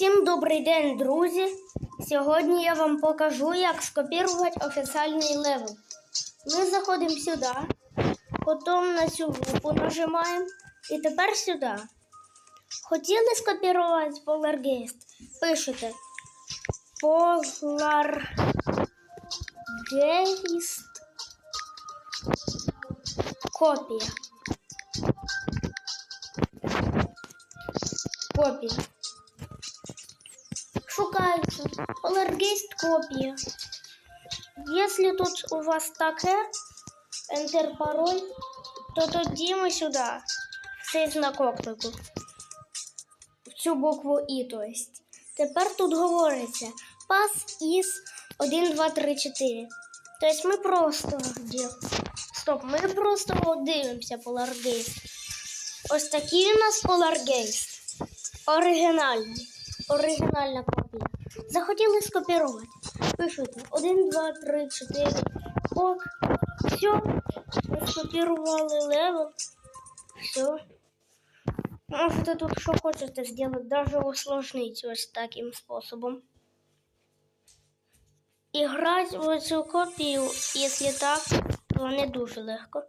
Всім добрий день, друзі! Сьогодні я вам покажу, як скопірувати офіціальний левел. Ми заходимо сюди, потім на цю групу нажимаємо і тепер сюди. Хотіли скопірувати Polargeist? Пишете Polargeist копія. Копія. Шукається. Поларгейст копія. Якщо тут у вас таке, enter пароль, то тоді ми сюди, цей знак оклику. В цю букву І, то есть. Тепер тут говориться pass is 1, 2, 3, 4. Тобто ми просто Стоп, ми просто дивимося Polargeist. Ось такий у нас Polargeist. Оригінальний. Оригінальна копія. Захотіли скопірувати. Пишете 1, 2, 3, 4. Ок. Все. Скопірували левел. Все. Можете тут що хочете зробити, даже усложнити ось таким способом. І грати в цю копію, якщо так, то не дуже легко.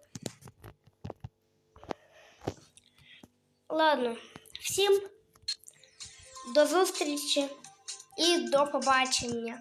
Ладно, всім до зустрічі і до побачення.